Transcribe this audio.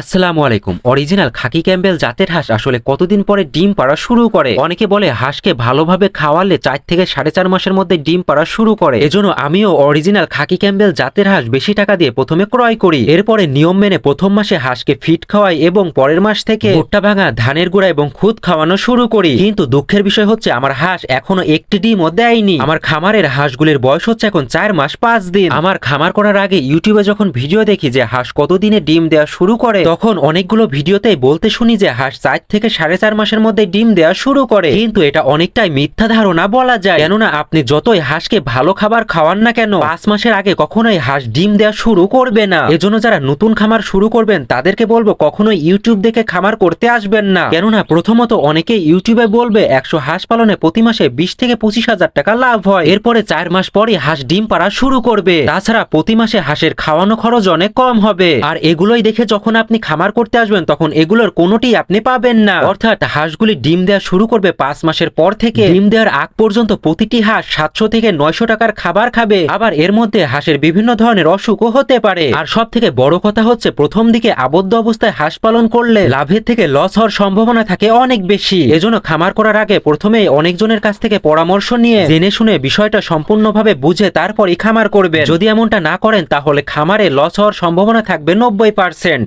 আসসালামু আলাইকুম। অরিজিনাল খাকি ক্যাম্বেল জাতের হাঁস আসলে কতদিন পরে ডিম পাড়া শুরু করে? অনেকে বলে হাঁসকে ভালোভাবে খাওয়ালে চার থেকে সাড়ে চার মাসের মধ্যে ডিম পাড়া শুরু করে। এজন্য আমিও অরিজিনাল খাকি ক্যাম্বেল জাতের হাঁস বেশি টাকা দিয়ে প্রথমে ক্রয় করি। এরপরে নিয়ম মেনে প্রথম মাসে হাঁসকে ফিট খাওয়াই এবং পরের মাস থেকে ভুট্টা ভাঙা, ধানের গুঁড়া এবং খুদ খাওয়ানো শুরু করি। কিন্তু দুঃখের বিষয় হচ্ছে আমার হাঁস এখনও একটি ডিমও দেয়নি। আমার খামারের হাঁসগুলির বয়স হচ্ছে এখন চার মাস পাঁচ দিন। আমার খামার করার আগে ইউটিউবে যখন ভিডিও দেখি যে হাঁস কতদিনে ডিম দেওয়া শুরু করে তখন অনেকগুলো ভিডিওতে বলতে শুনি যে হাঁস চার থেকে সাড়ে চার মাসের মধ্যে ডিম দেওয়া শুরু করে। কিন্তু এটা অনেকটাই মিথ্যা ধারণা বলা যায়। কেননা আপনি যতই হাঁসকে ভালো খাবার খাওয়ান না কেন, পাঁচ মাসের আগে কখনোই হাঁস ডিম দেওয়া শুরু করবে না। এজন্য যারা নতুন খামার শুরু করবেন, তাদেরকে বলব কখনোই ইউটিউব দেখে খামার করতে আসবেন না। কেননা প্রথমত অনেকে ইউটিউবে বলবে, একশো হাঁস পালনে প্রতি মাসে বিশ থেকে পঁচিশ হাজার টাকা লাভ হয়। এরপরে চার মাস পরে হাঁস ডিম পাড়া শুরু করবে। তাছাড়া প্রতি মাসে হাঁসের খাওয়ানো খরচ অনেক কম হবে। আর এগুলোই দেখে যখন আপনি খামার করতে আসবেন তখন এগুলোর কোনোটি আপনি পাবেন না। অর্থাৎ হাঁসগুলি ডিম দেওয়া শুরু করবে পাঁচ মাসের পর থেকে। ডিম দেওয়ার আগ পর্যন্ত প্রতিটি হাঁস সাতশো থেকে নয়শো টাকার খাবার খাবে। আবার এর মধ্যে হাঁসের বিভিন্ন ধরনের অসুখও হতে পারে। আর সব থেকে বড় কথা হচ্ছে প্রথম দিকে আবদ্ধ অবস্থায় হাঁস পালন করলে লাভের থেকে লস হওয়ার সম্ভাবনা থাকে অনেক বেশি। এজন্য খামার করার আগে প্রথমেই অনেকজনের কাছ থেকে পরামর্শ নিয়ে জেনে শুনে বিষয়টা সম্পূর্ণভাবে বুঝে তারপরই খামার করবে যদি এমনটা না করেন তাহলে খামারে লস হওয়ার সম্ভাবনা থাকবে নব্বই পার্সেন্ট।